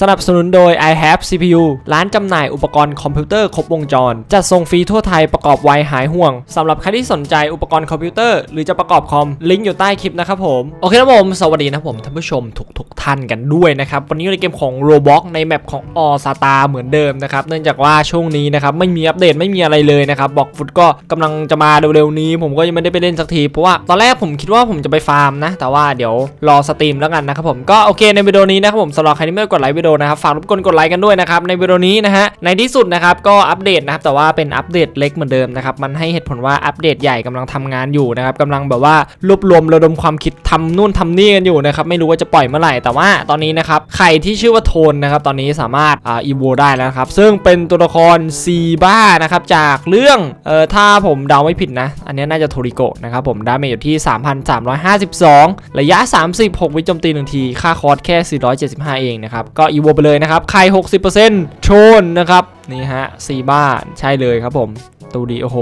สนับสนุนโดย i have CPU ร้านจำหน่ายอุปกรณ์คอมพิวเตอร์ครบวงจร จัดส่งฟรีทั่วไทยประกอบไวหายห่วงสำหรับใครที่สนใจอุปกรณ์คอมพิวเตอร์หรือจะประกอบคอม ลิงก์อยู่ใต้คลิปนะครับผม โอเคครับผม สวัสดีนะผมท่านผู้ชมทุกทุกๆท่านกันด้วยนะครับ วันนี้ในเกมของ Roblox ในแมปของ All Star เหมือนเดิมนะครับ เนื่องจากว่าช่วงนี้นะครับไม่มีอัปเดตไม่มีอะไรเลยนะครับบอกฟุตก็กำลังจะมาเร็วๆนี้ ผมก็ยังไม่ได้ไปเล่นสักทีเพราะว่าตอนแรกผมคิดว่าผมจะไปฟาร์มนะแต่ว่าเดี๋ยวรอสตรีมแล้วกันนะครับผมก็โอเคในวิดีโอนี้นะครับผมสำหรับใครที่ไม่กดไลค์ดีโอนะครับฝากรบกวนกดไลค์กันด้วยนะครับในวิดีโอนี้นะฮะในที่สุดนะครับก็อัปเดตนะครับแต่ว่าเป็นอัปเดตเล็กเหมือนเดิมนะครับมันให้เหตุผลว่าอัปเดตใหญ่กำลังทำงานอยู่นะครับกำลังแบบว่ารวบรวมระดมความคิดทำนู่นทำนี่กันอยู่นะครับไม่รู้ว่าจะปล่อยเมื่อไหร่ แต่ว่าตอนนี้นะครับใครที่ชื่อว่าโทนนะครับตอนนี้สามารถอ่าอีโวได้แล้วนะครับซึ่งเป็นตัวละครซีบ้านะครับจากเรื่องเอ่อถ้าผมเดาไม่ผิดนะ อันนี้น่าจะโทริโกะนะครับผมดาเมจอยู่ที่ 3,352 ระยะ 36 วิจมตีหนึ่งทีค่าคอร์สแค่ 475 เองนะครับก็อีโวไปเลยนะครับใคร60%โชนนะครับ นี่ฮะซีบ้าใช่เลยครับผม ดูดีโอ้โห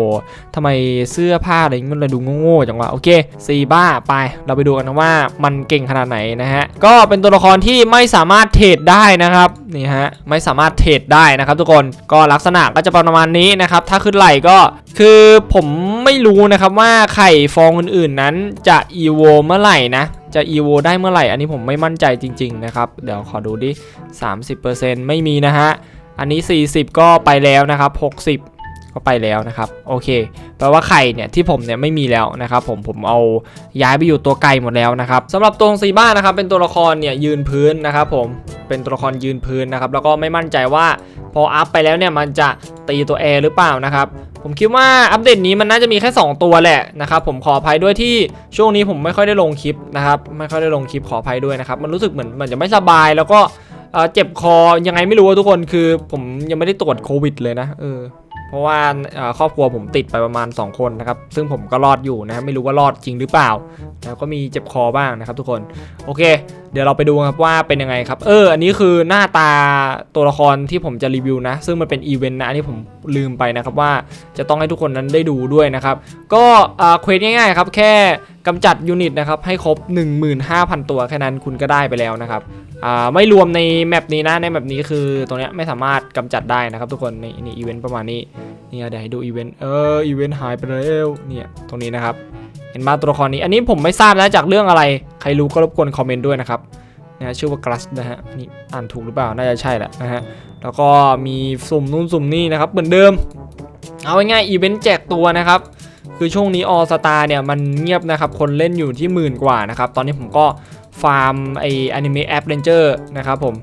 ทำไมเสื้อผ้าอะไรมันเลยดูโง่ๆจังวะโอเคซีบ้าไป เราไปดูกันนะว่ามันเก่งขนาดไหนนะฮะก็เป็นตัวละครที่ไม่สามารถเทรดได้นะครับนี่ฮะไม่สามารถเทรดได้นะครับ ทุกคนก็ลักษณะก็จะประมาณนี้นะครับถ้าขึ้นไหลก็คือผมไม่รู้นะครับว่าไข่ฟองอื่นๆนั้นจะอีโวเมื่อไหร่นะจะอีโวได้เมื่อไหร่ อันนี้ผมไม่มั่นใจจริง ๆ นะครับ เดี๋ยวขอดูดิ 30%ไม่มีนะฮะ อันนี้ 40 ก็ไปแล้วนะครับ 60 ก็ไปแล้วนะครับโอเคแปลว่าไข่เนี่ยที่ผมเนี่ยไม่มีแล้วนะครับผมผมเอาย้ายไปอยู่ตัวไกลหมดแล้วนะครับสำหรับตัวของซีบ้านะครับเป็นตัวละครเนี่ยยืนพื้นนะครับผมเป็นตัวละครยืนพื้นนะครับแล้วก็ไม่มั่นใจว่าพออัพไปแล้วเนี่ยมันจะตีตัวแอร์หรือเปล่านะครับผมคิดว่าอัปเดตนี้มันน่าจะมีแค่ 2 ตัวแหละนะครับผมขออภัยด้วยที่ช่วงนี้ผมไม่ค่อยได้ลงคลิปนะครับไม่ค่อยได้ลงคลิปขออภัยด้วยนะครับมันรู้สึกเหมือนมันจะไม่สบายแล้วก็เจ็บคอยังไงไม่รู้อะทุกคนคือผมยังไม่ได้ตรวจโควิดเลยนะเออ เพราะว่าครอบครัวผมติดไปประมาณ 2 คนนะครับ ซึ่งผมก็รอดอยู่นะครับไม่รู้ว่ารอดจริงหรือเปล่า แล้วก็มีเจ็บคอบ้างนะครับทุกคน โอเค เดี๋ยวเราไปดูครับว่าเป็นยังไงครับ เออ อันนี้คือหน้าตาตัวละครที่ผมจะรีวิวนะ ซึ่งมันเป็นอีเวนต์นะอันนี้ผมลืมไปนะครับว่าจะต้องให้ทุกคนนั้นได้ดูด้วยนะครับ ก็อ่าเควสง่ายๆครับ แค่กำจัดยูนิตนะครับให้ครบ 15,000 ตัวแค่นั้นคุณก็ได้ไปแล้วนะครับอ่าไม่รวมในแมปนี้นะ ในแมปนี้คือตรงเนี้ยไม่สามารถกำจัดได้นะครับ ทุกคนนี่นี่อีเวนต์ประมาณนี้เนี่ยเดี๋ยวให้ดูอีเวนต์เอออีเวนต์หายไปแล้วเนี่ยตรงนี้นะครับ เห็นมาตัวละครนี้ อันนี้ผมไม่ทราบนะจากเรื่องอะไร ใครรู้ก็รบกวนคอมเมนต์ด้วยนะครับนะชื่อว่ากลัสนะฮะนี่อ่านถูกหรือเปล่า น่าจะใช่แหละนะฮะ แล้วก็มีสุ่มนู่นสุ่มนี่นะครับ เหมือนเดิม เอาง่ายๆอีเวนต์แจกตัวนะครับ คือช่วงนี้ออสตาเนี่ยมันเงียบนะครับ คนเล่นอยู่ที่หมื่นกว่านะครับ ตอนนี้ผมก็ฟาร์มไออนิเมะแอปเรนเจอร์นะครับผม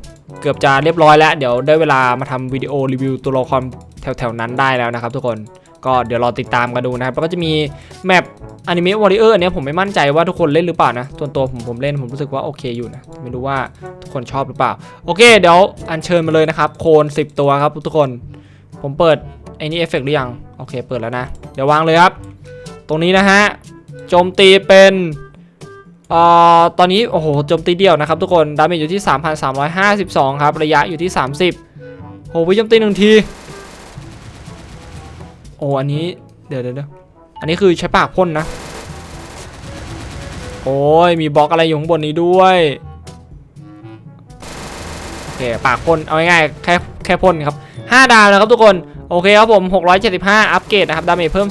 เกือบจะเรียบร้อยแล้ว เดี๋ยวได้เวลามาทำวิดีโอรีวิวตัวละครแถวๆนั้นได้แล้วนะครับทุกคน ก็เดี๋ยวรอติดตามกันดูนะครับ แล้วก็จะมีแมป อนิเมะวอริเออร์อันเนี้ยผมไม่มั่นใจว่าทุกคนเล่นหรือเปล่านะตัวตัวผมผมเล่นผมรู้สึกว่าโอเคอยู่นะไม่รู้ว่าทุกคนชอบหรือเปล่า โอเค เดี๋ยวอัญเชิญมาเลยนะครับ โคน 10 ตัวครับทุกคน ผมเปิดไอ้นี่เอฟเฟกต์หรือยัง โอเค เปิดแล้วนะ เดี๋ยววางเลยครับ ตรงนี้นะฮะโจมตีเป็นเอ่อตอนนี้โอ้โหโจมตีเดียวนะครับทุกคนดาเมจอยู่ที่ 3,352 ครับ ระยะอยู่ที่ 30โหวิโจมตีหนึ่งทีโอ้อันนี้เดี๋ยวเดี๋ยวเดี๋ยวอันนี้คือใช้ปากพ่นนะ โอ้ยมีบล็อกอะไรอยู่ข้างบนนี้ด้วยโอเคปากพ่นเอาง่ายๆแค่แค่พ่นครับ 5 ดาวนะครับทุกคนโอเคครับผม 675 อัปเกรดนะครับ ดาเมจเพิ่ม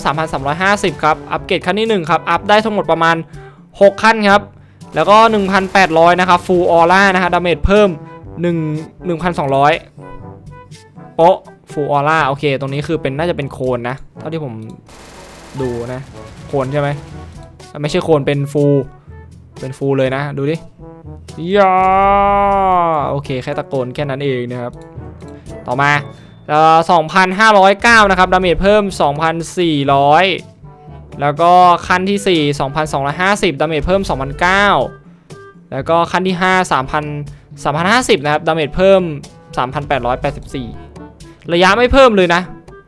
3,350 ครับ อัปเกรดขั้นที่ 1 ครับ อัพได้ทั้งหมดประมาณ 6 ขั้นครับ แล้วก็ 1,800 นะครับ ฟูลออร่านะฮะดาเมจเพิ่ม 1 1,200 โป๊ะ ฟูลออร่า โอเค ตรงนี้คือเป็นน่าจะเป็นโคนนะ เท่าที่ผมดูนะ โคนใช่ไหม ไม่ใช่โคนเป็นฟูล เป็นฟูลเลยนะ ดูดิยาโอเค แค่ตะโกนแค่นั้นเองนะครับ ต่อมาเอ่อ2,509 นะครับดาเมจเพิ่ม 2,400 แล้วก็ขั้นที่ 4 2,250 ดาเมจเพิ่ม 2,009 แล้วก็ขั้นที่ 5 3,000 3,050 นะครับ ดาเมจเพิ่ม 3,884 ระยะไม่เพิ่มเลยนะ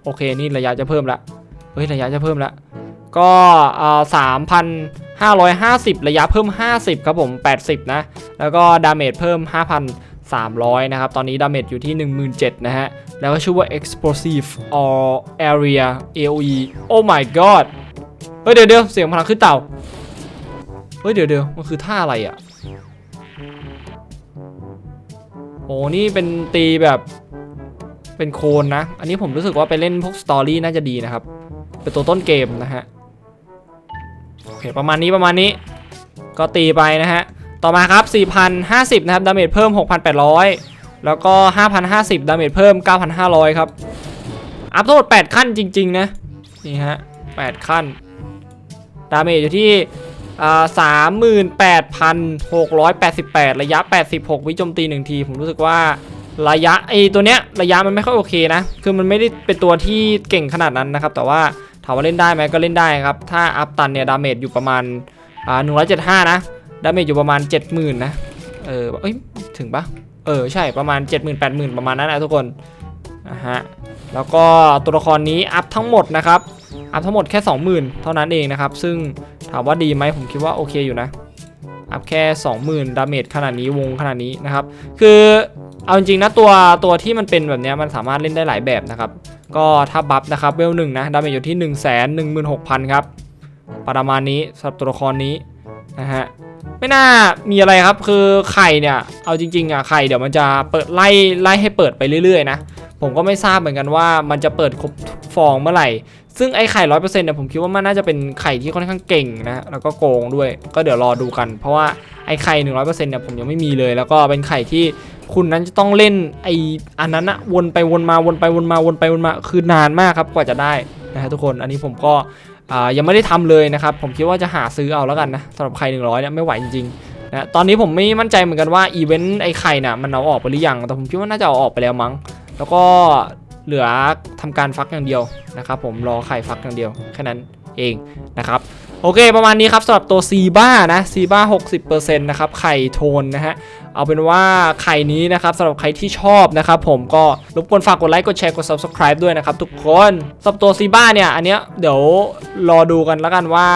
โอเค นี่ระยะจะเพิ่มละ เฮ้ย ระยะจะเพิ่มละ ก็เอ่อ 550 ระยะเพิ่ม 50 ครับผม 80 นะ แล้วก็ดาเมจเพิ่ม300 นะครับ ตอนนี้ดาเมจอยู่ที่ 17,000นะฮะ แล้วก็ชื่อว่า explosive or area AOE oh my god เฮ้ยเดี๋ยวเดี๋ยวเสียงพลังขึ้นเต่า เฮ้ยเดี๋ยวเดี๋ยวมันคือท่าอะไรอะ โอ้นี่เป็นตีแบบเป็นโคนนะ อันนี้ผมรู้สึกว่าไปเล่นพวกสตอรี่น่าจะดีนะครับ เป็นตัวต้นเกมนะฮะ เคประมาณนี้ประมาณนี้ ก็ตีไปนะฮะ ต่อมาครับ 4,050 นะครับ ดาเมจเพิ่ม 6,800 แล้วก็ 5,050 ดาเมจเพิ่ม 9,500 ครับ อัพโทษ 8 ขั้นจริง ๆ นะ นี่ฮะ 8 ขั้น ดาเมจอยู่ที่อ่า38,688ระยะ86วิโจมตี1ที ผมรู้สึกว่าระยะไอตัวเนี้ยระยะมันไม่ค่อยโอเคนะ คือมันไม่ได้เป็นตัวที่เก่งขนาดนั้นนะครับ แต่ว่า ถามว่าเล่นได้ไหมก็เล่นได้ครับ ถ้าอัพตันเนี่ยดาเมจอยู่ประมาณอ่า175นะ ดาเมจอยู่ประมาณ70,000นนะ เออ เอ้ย ถึงปะเออ ใช่ ประมาณ70,000 80,000ปดหมื่นประมาณนั้นนะทุกคนนะฮะ แล้วก็ตัวละครนี้อัพทั้งหมดนะครับ อัพทั้งหมดแค่20,000เท่านั้นเองนะครับ ซึ่งถามว่าดีไหมผมคิดว่าโอเคอยู่นะอัพแค่ 20,000 ดาเมจขนาดนี้วงขนาดนี้นะครับ คือ เอาจริงๆนะตัวตัวที่มันเป็นแบบนี้มันสามารถเล่นได้หลายแบบนะครับ ก็ถ้าบัฟนะครับเวลหนึ่งนะดาเมจอยู่ที่ 1 1 6 0 0 0 ครับ ประมาณนี้สำหรับตัวละครนี้นะฮะไม่น่ามีอะไรครับคือไข่เนี่ย เอาจริงๆอะไข่เดี๋ยวมันจะเปิดไล่ไล่ให้เปิดไปเรื่อยๆนะผมก็ไม่ทราบเหมือนกันว่ามันจะเปิดครบฟองเมื่อไหร่ ซึ่งไอ้ไข่ร้อยเปอร์เซ็นต์เนี่ยผมคิดว่ามันน่าจะเป็นไข่ที่ค่อนข้างเก่งนะแล้วก็โกงด้วยก็เดี๋ยวรอดูกัน เพราะว่าไอ้ไข่หนึ่งร้อยเปอร์เซ็นต์เนี่ยผมยังไม่มีเลย แล้วก็เป็นไข่ที่ คุณนั้นจะต้องเล่นไออันนั้นอะวนไปวนมาวนไปวนมาวนไปวนมาคือนานมากครับกว่าจะได้นะฮะทุกคนอันนี้ผมก็ยังไม่ได้ทำเลยนะครับ ผมคิดว่าจะหาซื้อเอาแล้วกันนะสำหรับไข่หนึ่งร้อยเนี่ยไม่ไหวจริงๆนะตอนนี้ผมไม่มั่นใจเหมือนกันว่าอีเวนต์ไอไข่น่ะมันเอาออกไปหรือยังแต่ผมคิดว่าน่าจะเอาออกไปแล้วมั้ง แล้วก็เหลือทำการฟักอย่างเดียวนะครับผมรอไข่ฟักอย่างเดียวแค่นั้นเองนะครับโอเค ประมาณนี้ครับสำหรับตัวซีบ้านะซีบ้า60%นะครับไข่โทนนะฮะ เอาเป็นว่าไข่นี้นะครับสำหรับใครที่ชอบนะครับผมก็รบกวนฝากกดไลค์กดแชร์กด subscribe ด้วยนะครับทุกคนสำหรับตัวซีบ้าเนี่ย อันเนี้ยเดี๋ยวรอดูกันแล้วกันว่า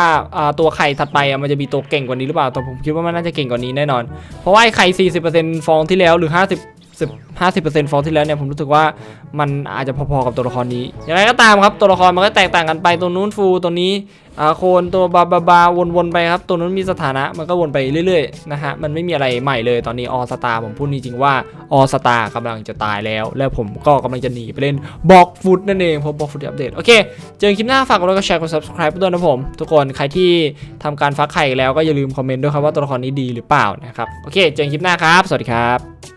ตัวไข่ถัดไปมันจะมีตัวเก่งกว่านี้หรือเปล่าแต่ผมคิดว่ามันน่าจะเก่งกว่านี้แน่นอน เพราะว่าไอ้ไข่ 40%ฟองที่แล้วหรือ 50 10 50%ฟองที่แล้วเนี่ยผมรู้สึกว่ามันอาจจะพอๆกับตัวละครนี้อย่างไรก็ตามครับตัวละครมันก็แตกต่างกันไปตัวนู้นฟูตัวนี้อ่าโคนตัวบาบาบาวนๆไปครับตัวนู้นมีสถานะมันก็วนไปเรื่อยๆนะฮะมันไม่มีอะไรใหม่เลยตอนนี้ออสตาผมพูดจริงๆว่าออสตากำลังจะตายแล้ว แล้วผมก็กำลังจะหนีไปเล่นบอกฟุตนั่นเองเพราะบอกฟุตอัปเดตโอเคเจอกันคลิปหน้าฝากกดไลค์กดแชร์กด subscribe ด้วยนะผม ทุกคนใครที่ทำการฟักไข่แล้วก็อย่าลืมคอมเมนต์ด้วยครับว่าตัวละครนี้ดีหรือเปล่านะครับโอเคเจอคลิปหน้าครับ สวัสดีครับ